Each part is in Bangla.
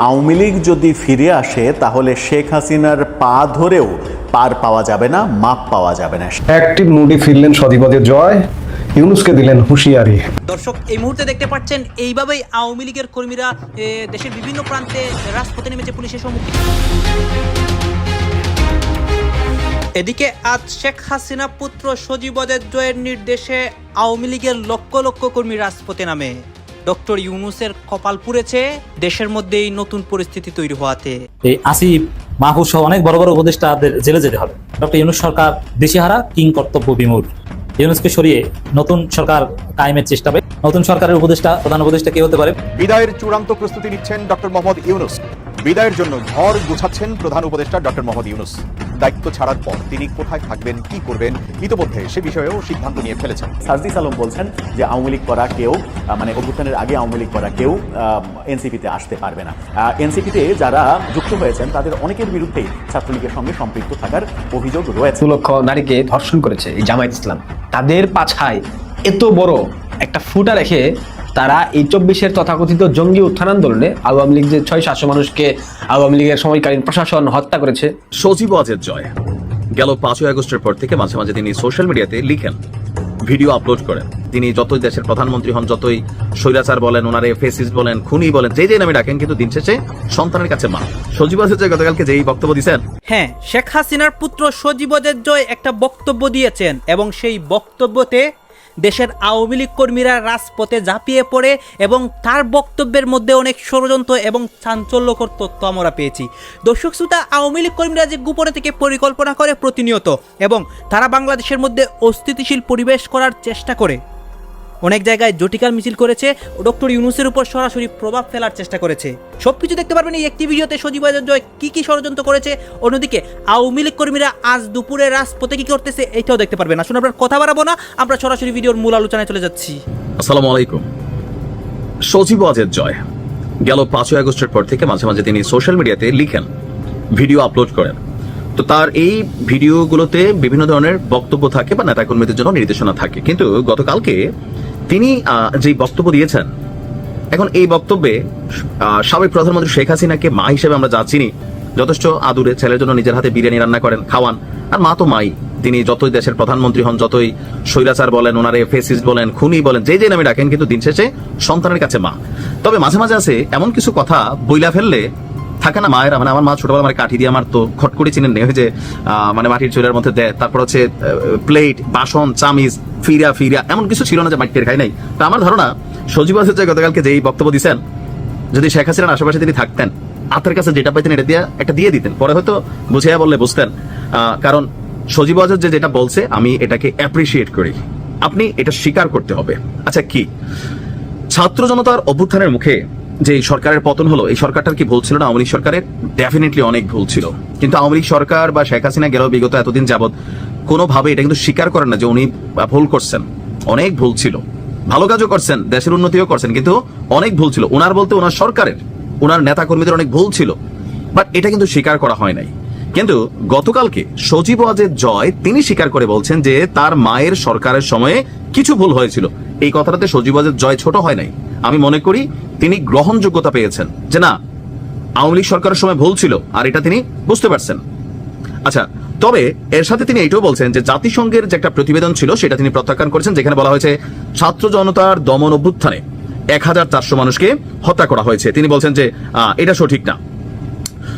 আওয়ামী লীগ যদি ফিরে আসে তাহলে শেখ হাসিনার পা ধরেও পার পাওয়া যাবে না মাপ পাওয়া যাবে না। অ্যাক্টিভ মুডে ফিরলেন সজীবদের জয়। ইউনুসকে দিলেন হুঁশিয়ারি। দর্শক এই মুহূর্তে দেখতে পাচ্ছেন এইভাবেই আওয়ামী লীগের কর্মীরা এ, দেশের বিভিন্ন প্রান্তে রাজপথে নেমেছে পুলিশের সম্মুখীন এদিকে আজ শেখ হাসিনা পুত্র সজীবদের জয়ের নির্দেশে আওয়ামী লীগের লক্ষ লক্ষ কর্মী রাজপথে নামে। ডক্টর ইউনুসের কপাল পুড়েছে দেশের মধ্যে এই নতুন পরিস্থিতি তৈরি হওয়াতে। এই আসিফ মাহফুজ সহ অনেক বড় বড় উপদেষ্টাদের জেলে যেতে হবে। ডক্টর ইউনুস সরকার দিশেহারা কিং কর্তব্য বিমূল ইউনুসকে সরিয়ে নতুন সরকার কায়েমের চেষ্টা হবে। নতুন সরকারের উপদেষ্টা প্রধান উপদেষ্টা কে হতে পারে? বিদায়ের চূড়ান্ত প্রস্তুতি নিচ্ছেন ডক্টর মোহাম্মদ ইউনুস। বিদায়ের জন্য ঘর গোছাচ্ছেন প্রধান উপদেষ্টা ডক্টর মোহাম্মদ ইউনুস। দায়িত্ব ছাড়ার পর তিনি কোথায় থাকবেন কি করবেন ইতোমধ্যে সে বিষয়েও সিদ্ধান্ত নিয়ে ফেলেছেন। সার্জিস আলম বলছেন যে আওয়ামী লীগ করা কেউ মানে অভ্যুত্থানের আগে আওয়ামী লীগ করা কেউ এনসিপিতে আসতে পারবে না। এনসিপিতে যারা যুক্ত হয়েছেন তাদের অনেকের বিরুদ্ধেই ছাত্রলীগের সঙ্গে সম্পৃক্ত থাকার অভিযোগ রয়েছে। লক্ষ নারীকে ধর্ষণ করেছে এই জামায়াত ইসলাম। তাদের পাছায় এত বড় একটা ফুটা রেখে তারা এই চব্বিশের তথাকথিত জঙ্গি উত্থান আন্দোলনে আওয়ামী লীগ যে ছয় সাতশো মানুষকে আওয়ামী লীগের সময়কালীন প্রশাসন হত্যা করেছে। সজীব ওয়াজের জয়। গেল পাঁচই আগস্টের পর থেকে মাঝে মাঝে তিনি সোশ্যাল মিডিয়াতে লিখেন। ভিডিও আপলোড করেন। তিনি যতই দেশের প্রধানমন্ত্রী হন যতই স্বৈরাচার বলেন ওনারে ফেসিস বলেন খুনি বলেন যে যে নামে ডাকেন কিন্তু দিন শেষে সন্তানের কাছে মা সজীব জয় গতকালকে যেই বক্তব্য দিয়েছেন হ্যাঁ শেখ হাসিনার পুত্র সজীবদের জয় একটা বক্তব্য দিয়েছেন এবং সেই বক্তব্যতে দেশের আওয়ামী লীগ কর্মীরা রাজপথে ঝাঁপিয়ে পড়ে এবং তার বক্তব্যের মধ্যে অনেক ষড়যন্ত্র এবং চাঞ্চল্যকর তথ্য আমরা পেয়েছি। দর্শক শ্রোতা, আওয়ামী লীগ কর্মীরা যে গোপনে থেকে পরিকল্পনা করে প্রতিনিয়ত এবং তারা বাংলাদেশের মধ্যে অস্থিতিশীল পরিবেশ করার চেষ্টা করে। অনেক জায়গায় জটিকাল মিছিল করেছে, ডক্টর ইউনুসের উপর সরাসরি প্রভাব ফেলার চেষ্টা করেছে। সবকিছু দেখতে পারবেন এই একটি ভিডিওতে সজীব জয় কি কি ষড়যন্ত্র করেছে, অন্যদিকে আওয়ামী লীগ কর্মীরা আজ দুপুরে রাজপথে কি করতেছে, এটাও দেখতে পারবেন। আসুন আপনার কথা বাড়াবো না, আমরা সরাসরি ভিডিওর মূল আলোচনায় চলে যাচ্ছি। আসসালামু আলাইকুম। সজীব ওয়াজের জয়। গেল পাঁচই আগস্টের পর থেকে মাঝে মাঝে তিনি সোশ্যাল মিডিয়াতে লিখেন, ভিডিও আপলোড করেন। তো তার এই ভিডিওগুলোতে বিভিন্ন ধরনের বক্তব্য থাকে বা নেতাকর্মীদের জন্য নির্দেশনা থাকে। কিন্তু গতকালকে তিনি যে বক্তব্য দিয়েছেন, এখন এই বক্তব্যে সাবেক প্রধানমন্ত্রী শেখ হাসিনাকে মা হিসেবে আমরা যা চিনি, যথেষ্ট আদুরে ছেলের জন্য নিজের হাতে বিরিয়ানি রান্না করেন, খাওয়ান, আর মা তো মাই। তিনি যতই দেশের প্রধানমন্ত্রী হন, যতই স্বৈরাচার বলেন, ওনারে ফেসিস বলেন, খুনি বলেন, যে যে নামে ডাকেন, কিন্তু দিন শেষে সন্তানের কাছে মা। তবে মাঝে মাঝে আছে এমন কিছু কথা বইলা ফেললে থাকে না মায়েরা মানে আমার মা ছোটবেলা আমার কাঠি দিয়ে আমার তো খটকটি চিনেন নেই যে মানে মাটির চুলের মধ্যে দেয়, তারপর হচ্ছে প্লেট, বাসন, চামিজ ফিরা ফিরা এমন কিছু ছিল না যে মাটির খাই নাই। তো আমার ধারণা, সজীব যে গতকালকে যেই বক্তব্য দিচ্ছেন যদি শেখ হাসিনার আশেপাশে তিনি থাকতেন হাতের কাছে যেটা পাইতেন এটা দিয়ে, একটা দিয়ে দিতেন, পরে হয়তো বুঝিয়া বললে বুঝতেন। কারণ সজীব আজর যে যেটা বলছে, আমি এটাকে অ্যাপ্রিসিয়েট করি। আপনি এটা স্বীকার করতে হবে। আচ্ছা কি? ছাত্র জনতার অভ্যুত্থানের মুখে যে সরকারের পতন হলো, এই সরকারটার কি ভুল ছিল না? আওয়ামী সরকারের ডেফিনেটলি অনেক ভুল ছিল। কিন্তু আওয়ামী সরকার বা শেখ হাসিনা গেল বিগত এতদিন যাবৎ কোনোভাবে এটা কিন্তু স্বীকার করেন না যে উনি ভুল করছেন। অনেক ভুল ছিল। ভালো কাজও করছেন, দেশের উন্নতিও করছেন, কিন্তু অনেক ভুল ছিল। ওনার বলতে ওনার সরকারের ওনার নেতা কর্মীদের অনেক ভুল ছিল। বাট এটা কিন্তু স্বীকার করা হয় নাই। কিন্তু গতকালকে সজীব ওয়াজের জয়, তিনি স্বীকার করে বলছেন যে তার মায়ের সরকারের সময়ে কিছু ভুল হয়েছিল। এই কথাটাতে সজীব ওয়াজের জয় ছোট হয় নাই। আমি মনে করি তিনি গ্রহণযোগ্যতা পেয়েছেন। যে না, আওয়ামী লীগ সরকারের সময় ভুল ছিল, আর এটা তিনি বুঝতে পারছেন। আচ্ছা তবে এর সাথে তিনি এটাও বলছেন যে জাতিসংঘের যে একটা প্রতিবেদন ছিল, সেটা তিনি প্রত্যাখ্যান করেছেন, যেখানে বলা হয়েছে ছাত্র জনতার দমন অভ্যুত্থানে এক হাজার চারশো মানুষকে হত্যা করা হয়েছে। তিনি বলছেন যে এটা সঠিক না।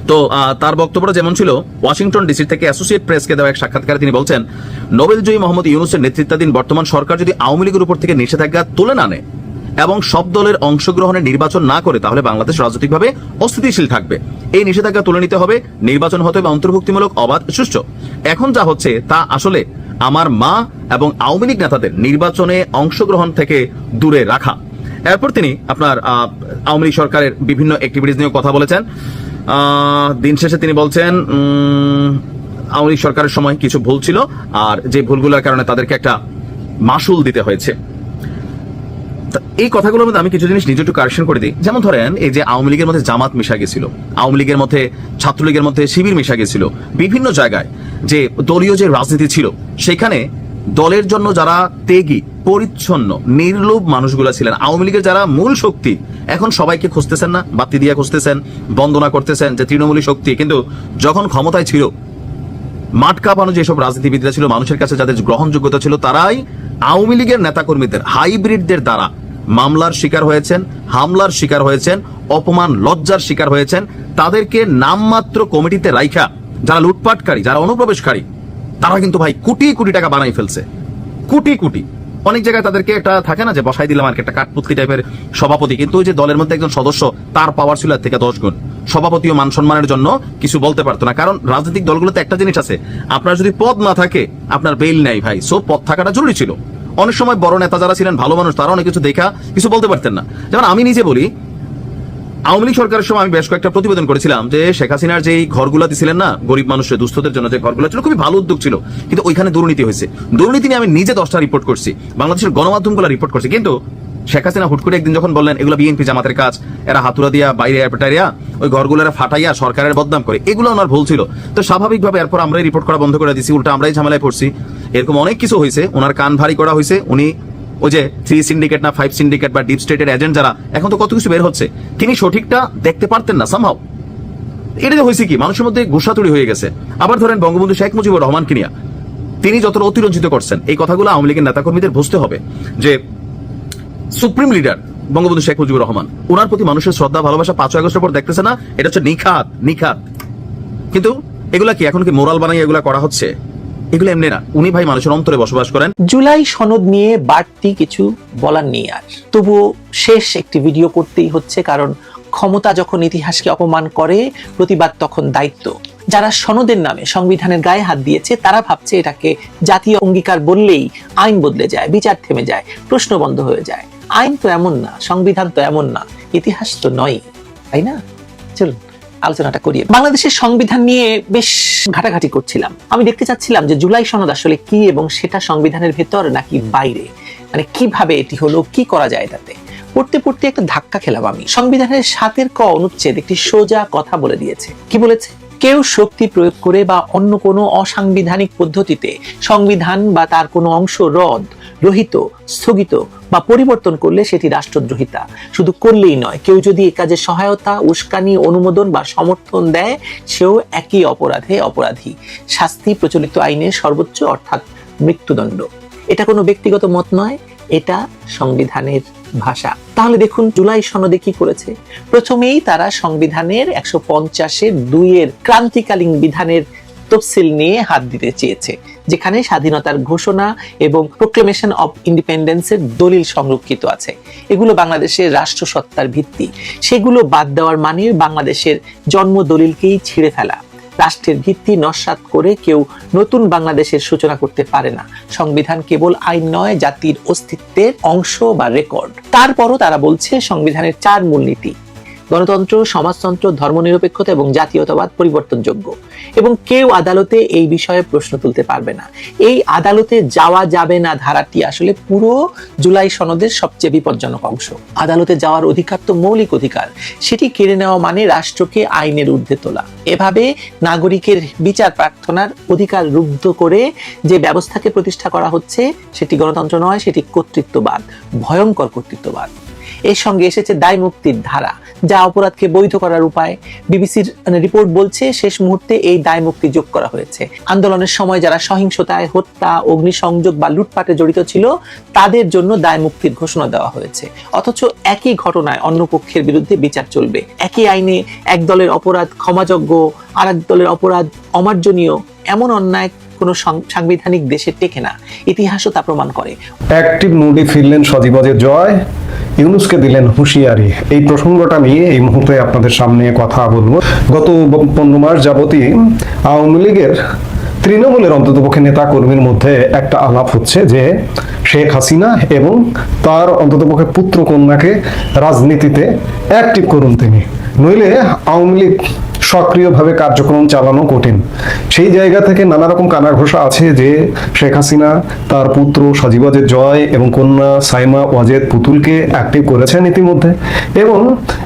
তো তার বক্তব্যটা যেমন ছিল, ওয়াশিংটন ডিসি থেকে অ্যাসোসিয়েট প্রেসকে দেওয়া এক সাক্ষাৎকারে তিনি বলছেন, নোবেলজয়ী মোহাম্মদ ইউনুসের নেতৃত্বাধীন বর্তমান সরকার যদি আওয়ামী লীগের উপর থেকে নিষেধাজ্ঞা তুলে না নেয় এবং সব দলের অংশগ্রহণে নির্বাচন না করে তাহলে বাংলাদেশ রাজনৈতিকভাবে অস্থিতিশীল থাকবে। এই নিষেধাজ্ঞা তুলে নিতে হবে, নির্বাচন হতে হবে অন্তর্ভুক্তিমূলক, অবাধ, সুষ্ঠু। এখন যা হচ্ছে তা আসলে আমার মা এবং আওয়ামী লীগ নেতাদের নির্বাচনে অংশগ্রহণ থেকে দূরে রাখা। এরপর তিনি আপনার আওয়ামী লীগ সরকারের বিভিন্ন অ্যাক্টিভিটিস নিয়ে কথা বলেছেন। দিন শেষে তিনি বলছেন আওয়ামী লীগ সরকারের সময় কিছু ভুল ছিল, আর যে ভুলগুলোর কারণে তাদেরকে একটা মাসুল দিতে হয়েছে। এই কথাগুলোর মধ্যে আমি কিছু জিনিস নিজে একটু কারেকশন করে দিই। যেমন ধরেন, এই যে আওয়ামী লীগের মধ্যে জামাত মিশা গেছিল, আওয়ামী লীগের মধ্যে ছাত্রলীগের মধ্যে শিবির মিশা গেছিল, বিভিন্ন জায়গায় যে দলীয় যে রাজনীতি ছিল, সেখানে দলের জন্য যারা তেগি পরিচ্ছন্ন, নির্লোভ মানুষগুলো ছিলেন, আওয়ামী লীগের যারা মূল শক্তি, এখন সবাইকে খুঁজতেছেন না, বাতি দিয়ে খুঁজতেছেন, বন্দনা করতেছেন যে তৃণমূলী শক্তি, কিন্তু যখন ক্ষমতায় ছিল, মাঠ কাঁপানো যেসব রাজনীতিবিদরা ছিল, মানুষের কাছে যাদের গ্রহণযোগ্যতা ছিল, তারাই আওয়ামী লীগের নেতাকর্মীদের, হাইব্রিডদের দ্বারা মামলার শিকার হয়েছেন, হামলার শিকার হয়েছেন, অপমান, লজ্জার শিকার হয়েছেন। তাদেরকে নামমাত্র কমিটিতে রাইখা, যারা লুটপাটকারী, যারা অনুপ্রবেশকারী, তারা কিন্তু ভাই কোটি কোটি টাকা বানাই ফেলছে। কোটি কোটি। অনেক জায়গায় তাদেরকে একটা থাকে না যে বসাই দিলাম আর একটা কাঠপুতলি টাইপের সভাপতি। কিন্তু ওই যে দলের মধ্যে একজন সদস্য, তার পাওয়ার ছিল থেকে দশ গুণ। সভাপতিও মান সম্মানের জন্য কিছু বলতে পারতো না। কারণ রাজনৈতিক দলগুলোতে একটা জিনিস আছে, আপনার যদি পদ না থাকে, আপনার বেল নাই ভাই। সো পদ থাকাটা জরুরি ছিল। অনেক সময় বড় নেতা যারা ছিলেন, ভালো মানুষ তারা অনেক কিছু দেখা, কিছু বলতে পারতেন না। যেমন আমি নিজে বলি, আওয়ামী লীগ সরকারের সময় আমি বেশ কয়েকটা প্রতিবেদন করেছিলাম যে শেখ হাসিনার যে ঘরগুলা দিছিলেন না, গরিব মানুষের, দুস্থদের জন্য যে ঘরগুলো ছিল, খুবই ভালো উদ্যোগ ছিল। কিন্তু ওইখানে দুর্নীতি হয়েছে। দুর্নীতি নিয়ে আমি নিজে দশটা রিপোর্ট করছি। বাংলাদেশের গণমাধ্যমগুলো রিপোর্ট করছি। কিন্তু শেখ হাসিনা হুট করে একদিন যখন বললেন, এগুলো বিএনপি জামাতের কাজ, এরা হাতুরা দিয়া, বাইরে এয়ারপেটারিয়া ওই ঘরগুলো ফাটাইয়া সরকারের বদনাম করে। এগুলো ওনার ভুল ছিল। তো স্বাভাবিকভাবে এরপর আমরাই রিপোর্ট করা বন্ধ করে দিছি, উল্টা আমরাই ঝামেলায় পড়ছি। এরকম অনেক কিছু হয়েছে ওনার কান ভারী করা হয়েছে। উনি ওই যে থ্রি সিন্ডিকেট না ফাইভ সিন্ডিকেট বা ডিপ স্টেটের এজেন্ট যারা, এখন তো কত কিছু বের হচ্ছে। তিনি সঠিকটা দেখতে পারতেন না সামহাও এটা যে হয়েছে কি? মানুষের মধ্যে ঘোষাতুড়ি হয়ে গেছে। আবার ধরেন বঙ্গবন্ধু শেখ মুজিবুর রহমান কিনিয়া তিনি যতটা অতিরঞ্জিত করছেন, এই কথাগুলো আওয়ামী লীগের নেতাকর্মীদের বুঝতে হবে যে সুপ্রিম লিডার বঙ্গবন্ধু শেখ মুজিবুর রহমান। ওনার প্রতি মানুষের শ্রদ্ধা, ভালোবাসা পাঁচই আগস্টের পর দেখতেছে না, এটা হচ্ছে নিখাত নিখাত। কিন্তু এগুলা কি এখন কি মোরাল বানাই এগুলা করা হচ্ছে? এগুলো এমনি না। উনি ভাই মানুষের অন্তরে বসবাস করেন। জুলাই সনদ নিয়ে বাড়তি কিছু বলার নেই আর। তবুও শেষ একটি ভিডিও করতেই হচ্ছে, কারণ ক্ষমতা যখন ইতিহাসকে অপমান করে, প্রতিবাদ তখন দায়িত্ব। যারা সনদের নামে সংবিধানের গায়ে হাত দিয়েছে, তারা ভাবছে এটাকে জাতীয় অঙ্গীকার বললেই আইন বদলে যায়, বিচার থেমে যায়, প্রশ্ন বন্ধ হয়ে যায়। আইন তো এমন না সংবিধান তো এমন না ইতিহাস তো নয় তাই না? চলুন আলোচনাটা করি বাংলাদেশের সংবিধান নিয়ে বেশ ঘাটাঘাটি করছিলাম। আমি দেখতে চাচ্ছিলাম যে জুলাই সনদ আসলে কি এবং সেটা সংবিধানের ভেতর নাকি বাইরে? মানে কীভাবে এটি হলো কি করা যায় তাতে পড়তে পড়তে একটা ধাক্কা খেলাম আমি। সংবিধানের সাতের ক অনুচ্ছেদ একটি সোজা কথা বলে দিয়েছে। কি বলেছে? কেউ শক্তি প্রয়োগ করে বা অন্য কোনো অসাংবিধানিক পদ্ধতিতে সংবিধান বা তার কোনো অংশ রদ রহিত, স্থগিত বা পরিবর্তন করলে সেটি রাষ্ট্রদ্রোহিতা। শুধু করলেই নয়, কেউ যদি এ কাজে সহায়তা, উস্কানি, অনুমোদন বা সমর্থন দেয়, সেও একই অপরাধে অপরাধী। শাস্তি প্রচলিত আইনের সর্বোচ্চ, অর্থাৎ মৃত্যুদণ্ড। এটা কোনো ব্যক্তিগত মত নয়, এটা সংবিধানের ভাষা। তাহলে দেখুন, জুলাই সনদে কি করেছে? প্রথমেই তারা সংবিধানের একশো পঞ্চাশের দুইয়ের ক্রান্তিকালীন বিধানের তফসিল নিয়ে হাত দিতে চেয়েছে। যেখানে স্বাধীনতার ঘোষণা এবং প্রোক্লেমেশন অব ইন্ডিপেন্ডেন্সের দলিল সংরক্ষিত আছে। এগুলো বাংলাদেশের রাষ্ট্রসত্তার ভিত্তি। সেগুলো বাদ দেওয়ার মানে বাংলাদেশের জন্ম দলিলকেই ছিঁড়ে ফেলা। রাষ্ট্রের ভিত্তি নস্বাত করে কেউ নতুন বাংলাদেশের সূচনা করতে পারে না। সংবিধান কেবল আইন নয়, জাতির অস্তিত্বের অংশ বা রেকর্ড তারপরও তারা বলছে, সংবিধানের চার মূলনীতি। গণতন্ত্র, সমাজতন্ত্র, ধর্মনিরপেক্ষতা এবং জাতীয়তাবাদ পরিবর্তনযোগ্য। এবং কেউ আদালতে এই বিষয়ে প্রশ্ন তুলতে পারবে না। এই আদালতে যাওয়া যাবে না ধারাটি আসলে পুরো জুলাই সনদের সবচেয়ে বিপজ্জনক অংশ। আদালতে যাওয়ার অধিকার তো মৌলিক অধিকার। সেটি কেড়ে নেওয়া মানে রাষ্ট্রকে আইনের ঊর্ধ্বে তোলা। এভাবে নাগরিকের বিচার প্রার্থনার অধিকার রুদ্ধ করে যে ব্যবস্থাকে প্রতিষ্ঠা করা হচ্ছে, সেটি গণতন্ত্র নয়, সেটি কর্তৃত্ববাদ, ভয়ঙ্কর কর্তৃত্ববাদ। এর সঙ্গে এসেছে দায় মুক্তির ধারা, যা অপরাধকে বৈধ করার উপায়। বিবিসির রিপোর্ট বলছে, শেষ মুহূর্তে এই দায় মুক্তি যোগ করা হয়েছে। আন্দোলনের সময় যারা সহিংসতায় হত্যা, অগ্নিসংযোগ বা লুটপাটে জড়িত ছিল, তাদের জন্য দায় মুক্তির ঘোষণা দেওয়া হয়েছে। অথচ একই ঘটনায় অন্য পক্ষের বিরুদ্ধে বিচার চলবে। একই আইনে এক দলের অপরাধ ক্ষমাযোগ্য আর এক দলের অপরাধ অমার্জনীয়, এমন অন্যায় কোনো সাংবিধানিক দেশে টেকে না। ইতিহাসও তা প্রমাণ করে। অ্যাক্টিভ মুডে ফিরলেন সজীবদের জয়। ইউনুসকে দিলেন হুঁশিয়ারি। এই প্রসঙ্গটা নিয়ে এই মুহূর্তে আপনাদের সামনে কথা বলব। গত পনেরো মাস যাবতই আওয়ামী লীগের তৃণমূলের অন্ততপক্ষে নেতা কর্মীর মধ্যে একটা আলাপ হচ্ছে যে শেখ হাসিনা এবং তার অন্ততপক্ষে পুত্র কন্যাকে রাজনীতিতে অ্যাক্টিভ করুন তিনি। নইলে আওয়ামী লীগ সক্রিয়ভাবে কার্যক্রম চালানো কঠিন। সেই জায়গা থেকে নানা রকম কানাঘোষা আছে যে শেখ হাসিনা, তার পুত্র সজীবাজের জয় এবং কন্যা সাইমা ওয়াজেদ পুতুলকে অ্যাক্টিভ করেছেন ইতিমধ্যে এবং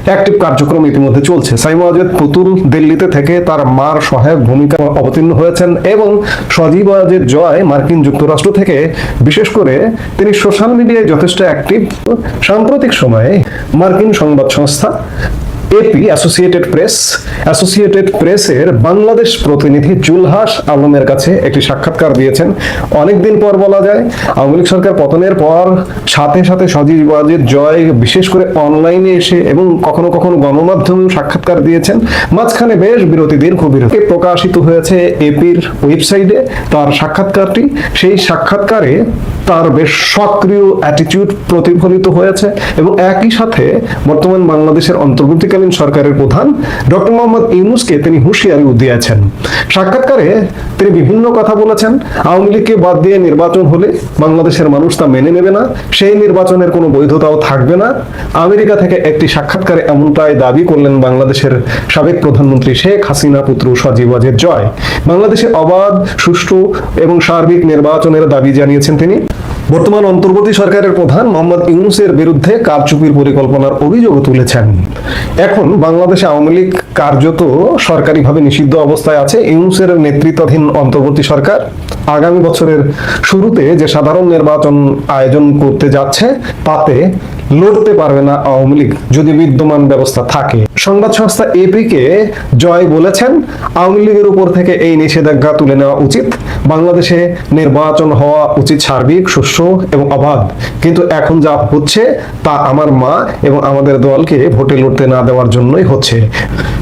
অ্যাক্টিভ কার্যক্রম ইতিমধ্যে চলছে। সাইমা ওয়াজেদ পুতুল দিল্লিতে থেকে তার মার সহায়ক ভূমিকা অবতীর্ণ হয়েছেন এবং সজীব ওয়াজেদ জয় মার্কিন যুক্তরাষ্ট্র থেকে বিশেষ করে তিনি সোশ্যাল মিডিয়ায় যথেষ্ট অ্যাক্টিভ সাম্প্রতিক সময়ে মার্কিন সংবাদ সংস্থা এপি অ্যাসোসিয়েটেড প্রেস অ্যাসোসিয়েটেড প্রেসের বাংলাদেশ প্রতিনিধি জুলহাস আলমের কাছে একটি সাক্ষাৎকার দিয়েছেন। অনেকদিন পর বলা যায়, আওয়ামী লীগ সরকার পতনের পর সাথে সাথে সজীব জয়, বিশেষ করে অনলাইনে এসে এবং কখনো কখনো গণমাধ্যমেও সাক্ষাৎকার দিয়েছেন। মাঝখানে বেশ বিরতি, দীর্ঘ বিরতি প্রকাশিত হয়েছে এপির ওয়েবসাইটে তার সাক্ষাৎকারটি। সেই সাক্ষাৎকারে তার বেশ সক্রিয় অ্যাটিটিউড প্রতিফলিত হয়েছে এবং একই সাথে বর্তমান বাংলাদেশের অন্তর্বর্তীকালীন সরকারের প্রধান ডক্টর মোহাম্মদ ইউনুসকে তিনি হুঁশিয়ারি দিয়েছেন। সাক্ষাৎকারে তিনি বিভিন্ন কথা বলেছেন। আওয়ামী লীগকে বাদ দিয়ে নির্বাচন হলে বাংলাদেশের মানুষ তা মেনে নেবে না। সেই নির্বাচনের কোনো বৈধতাও থাকবে না। আমেরিকা থেকে একটি সাক্ষাৎকারে এমনটাই দাবি করলেন বাংলাদেশের সাবেক প্রধানমন্ত্রী শেখ হাসিনা পুত্র সজীব জয়। বাংলাদেশে অবাধ, সুষ্ঠু এবং সার্বিক নির্বাচনের দাবি জানিয়েছেন তিনি। বর্তমান অন্তর্বর্তী সরকারের প্রধান মোহাম্মদ ইউনুসের বিরুদ্ধে কারচুপির পরিকল্পনার অভিযোগ তুলেছেন। এখন বাংলাদেশে আওয়ামী লীগ কার্যত সরকারিভাবে নিষিদ্ধ অবস্থায় আছে। ইউনুসের নেতৃত্বাধীন অন্তর্বর্তী সরকার আগামী বছরের শুরুতে যে সাধারণ নির্বাচন আয়োজন করতে যাচ্ছে, তাতে লড়তে পারবে না আওয়ামী লীগ যদি বিদ্যমান ব্যবস্থা থাকে। সংবাদ সংস্থা এপিকে জয় বলেছেন, আওয়ামী লীগের উপর থেকে এই নিষেধাজ্ঞা তুলে নেওয়া উচিত। বাংলাদেশে নির্বাচন হওয়া উচিত সার্বিক, সুষ্ঠু এবং অবাধ। কিন্তু এখন যা হচ্ছে তা আমার মা এবং আমাদের দলকে ভোটে লড়তে না দেওয়ার জন্যই হচ্ছে।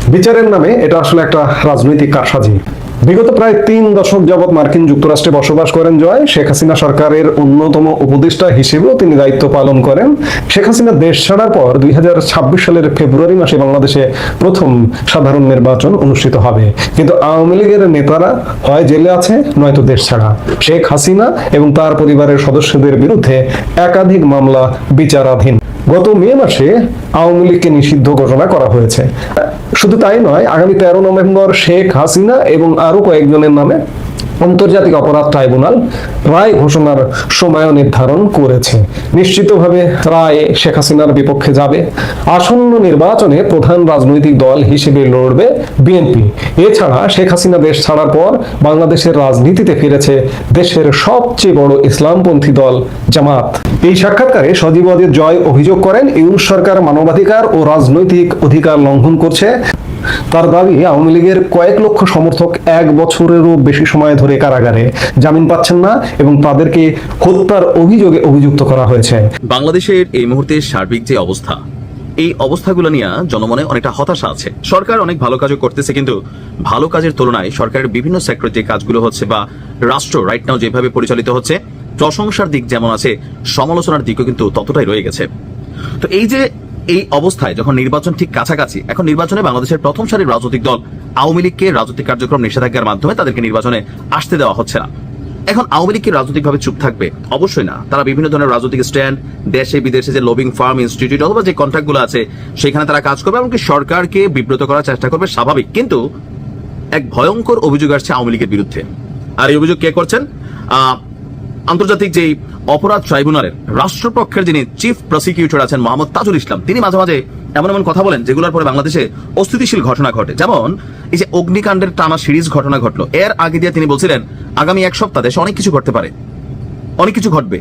বিচারের নামে এটা আসলে একটা রাজনৈতিক কারসাজি। বিগত প্রায় তিন দশক যাবৎ মার্কিন যুক্তরাষ্ট্রে বসবাস করেন জয়, শেখ হাসিনা সরকারের অন্যতম উপদেষ্টা হিসেবেও তিনি দায়িত্ব পালন করেন। শেখ হাসিনা দেশ ছাড়ার পর দুই হাজার ছাব্বিশ সালের ফেব্রুয়ারি মাসে বাংলাদেশে প্রথম সাধারণ নির্বাচন অনুষ্ঠিত হবে। কিন্তু আওয়ামী লীগের নেতারা হয় জেলে আছে, নয়তো দেশ ছাড়া। শেখ হাসিনা এবং তার পরিবারের সদস্যদের বিরুদ্ধে একাধিক মামলা বিচারাধীন। গত মে মাসে আওয়ামী লীগকে নিষিদ্ধ ঘোষণা করা হয়েছে। শুধু তাই নয়, আগামী তেরো নভেম্বর শেখ হাসিনা এবং আরও কয়েকজনের নামে আন্তর্জাতিক অপরাধ ট্রাইব্যুনাল রায় ঘোষণার সময়ও নির্ধারণ করেছে। নিশ্চিতভাবে রায় শেখ হাসিনার বিপক্ষে যাবে। আসন্ন নির্বাচনে প্রধান রাজনৈতিক দল হিসেবে লড়বে বিএনপি। এছাড়া শেখ হাসিনা দেশ ছাড়ার পর বাংলাদেশের রাজনীতিতে ফিরেছে দেশের সবচেয়ে বড় ইসলামপন্থী দল জামাত। এই সাক্ষাৎকারে সজীব জয় অভিযোগ করেন, ইউনুস সরকার মানবাধিকার ও রাজনৈতিক অধিকার লঙ্ঘন করছে। তার দাবি, আওয়ামী লীগের কয়েক লক্ষ সমর্থক এক বছরেরও বেশি সময় ধরে কারাগারে জামিন পাচ্ছেন না এবং তাদেরকে হত্যার অভিযোগে অভিযুক্ত করা হয়েছে। বাংলাদেশের এই মুহূর্তে সার্বিক যে অবস্থা, এই অবস্থাগুলো নিয়ে জনমনে অনেকটা হতাশা আছে। সরকার অনেক ভালো কাজও করতেছে, কিন্তু ভালো কাজের তুলনায় সরকারের বিভিন্ন সেক্টর যে কাজগুলো হচ্ছে বা রাষ্ট্র রাইট নাও যেভাবে পরিচালিত হচ্ছে, প্রশংসার দিক যেমন আছে, সমালোচনার দিকও কিন্তু ততটাই রয়ে গেছে। তো এই যে এই অবস্থায় যখন নির্বাচন ঠিক কাছাকাছি, এখন নির্বাচনে বাংলাদেশের প্রথম সারির রাজনৈতিক দল আওয়ামী লীগকে রাজনৈতিক কার্যক্রম নিষেধাজ্ঞার মাধ্যমে তাদেরকে নির্বাচনে আসতে দেওয়া হচ্ছে না। এখন আওয়ামী লীগ কি রাজনৈতিকভাবে চুপ থাকবে? অবশ্যই না। তারা বিভিন্ন ধরনের রাজনৈতিক স্ট্যান্ড, দেশে, বিদেশে যে লবিং ফার্ম ইনস্টিটিউট অথবা যে কন্ট্রাক্টগুলো আছে, সেখানে তারা কাজ করবে এমনকি সরকারকে বিব্রত করার চেষ্টা করবে, স্বাভাবিক। কিন্তু এক ভয়ঙ্কর অভিযোগ আসছে আওয়ামী লীগের বিরুদ্ধে। আর এই অভিযোগ কে করছেন? আন্তর্জাতিক যেই অপরাধ ট্রাইব্যুনালের রাষ্ট্রপক্ষের যিনি চিফ প্রসিকিউটর আছেন মোহাম্মদ তাজুল ইসলাম, তিনি মাঝে মাঝে এমন এমন কথা বলেন যেগুলোর পরে বাংলাদেশে অস্থিতিশীল ঘটনা ঘটে। যেমন, এই যে অগ্নিকাণ্ডের টানা সিরিজ ঘটনা ঘটলো, এর আগে দিয়ে তিনি বলছিলেন, আগামী এক সপ্তাহ দেশে অনেক কিছু ঘটতে পারে, অনেক কিছু ঘটবে।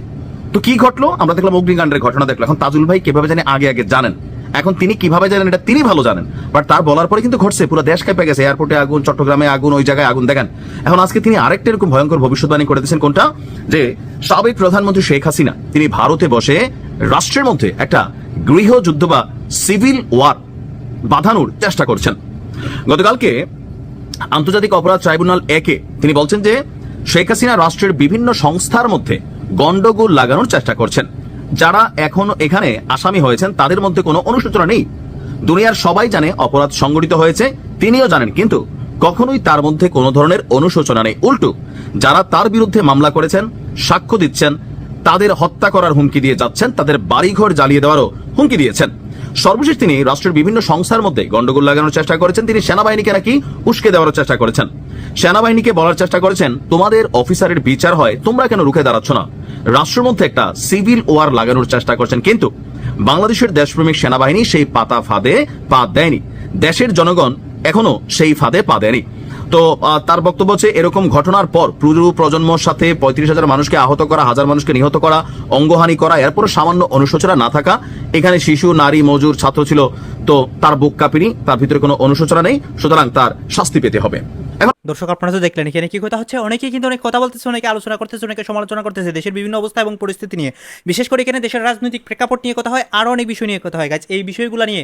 তো কি ঘটলো? আমরা দেখলাম অগ্নিকাণ্ডের ঘটনা দেখলাম এখন তাজুল ভাই কীভাবে জানি আগে আগে জানেন। এখন তিনি কীভাবে জানেন এটা তিনি ভালো জানেন? বাট তার বলার পরে কিন্তু ঘটছে, পুরো দেশ কেঁপে গেছে এয়ারপোর্টে আগুন, চট্টগ্রামে আগুন, ওই জায়গায় আগুন। দেখেন, এখন আজকে তিনি আরেকটা এরকম ভয়ঙ্কর ভবিষ্যৎবাণী করে দিয়েছেন, কোনটা? যে সাবেক প্রধানমন্ত্রী শেখ হাসিনা, তিনি ভারতে বসে রাষ্ট্রের মধ্যে একটা গৃহযুদ্ধ বা সিভিল ওয়ার বাঁধানোর চেষ্টা করছেন। গতকালকে আন্তর্জাতিক অপরাধ ট্রাইব্যুনাল একে তিনি বলছেন যে শেখ হাসিনা রাষ্ট্রের বিভিন্ন সংস্থার মধ্যে গন্ডগোল লাগানোর চেষ্টা করছেন। যারা এখন এখানে আসামি হয়েছেন, তাদের মধ্যে কোনো অনুশোচনা নেই। দুনিয়ার সবাই জানে অপরাধ সংগঠিত হয়েছে, তিনিও জানেন, কিন্তু কখনোই তার মধ্যে কোনো ধরনের অনুশোচনা নেই। উল্টো, যারা তার বিরুদ্ধে মামলা করেছেন, সাক্ষ্য দিচ্ছেন, তাদের হত্যা করার হুমকি দিয়ে যাচ্ছেন, তাদের বাড়িঘর জ্বালিয়ে দেওয়ারও হুমকি দিয়েছেন। সর্বশেষ তিনি রাষ্ট্রের বিভিন্ন সংস্থার মধ্যে গন্ডগোল লাগানোর চেষ্টা করেছেন, তিনি সেনাবাহিনীকে নাকি উস্কে দেওয়ার চেষ্টা করেছেন। সেনাবাহিনীকে বলার চেষ্টা করেছেন, তোমাদের অফিসারের বিচার হয়, তোমরা কেন রুখে দাঁড়াচ্ছ না? রাষ্ট্রের মধ্যে একটা সিভিল ওয়ার লাগানোর চেষ্টা করছেন, কিন্তু বাংলাদেশের দেশপ্রেমিক সেনাবাহিনী সেই পাতা ফাঁদে পা দেয়নি। দেশের জনগণ এখনও সেই ফাঁদে পা দেয়নি। তো তার বক্তব্য হচ্ছে, এরকম ঘটনার পর পুরো প্রজন্মর সাথে পঁয়ত্রিশ হাজার মানুষকে আহত করা, হাজার মানুষকে নিহত করা, অঙ্গহানি করা এরপর সামান্য অনুশোচনা না থাকা, এখানে শিশু, নারী, মজুর, ছাত্র ছিল, তো তার বুক কাঁপিনি, তার ভিতরে কোনো অনুশোচনা নেই, সুতরাং তার শাস্তি পেতে হবে। দর্শক, আপনারা তো দেখলেন, এখানে কি কথা হচ্ছে? অনেকেই কিন্তু অনেক কথা বলতেছে, অনেকে আলোচনা করতেছে, অনেকে সমালোচনা করতেছে, দেশের বিভিন্ন অবস্থা এবং পরিস্থিতি নিয়ে। বিশেষ করে এখানে দেশের রাজনৈতিক প্রেক্ষাপট নিয়ে কথা হয়, আরও অনেক বিষয় নিয়ে কথা হয়। গাছ এই বিষয়গুলো নিয়ে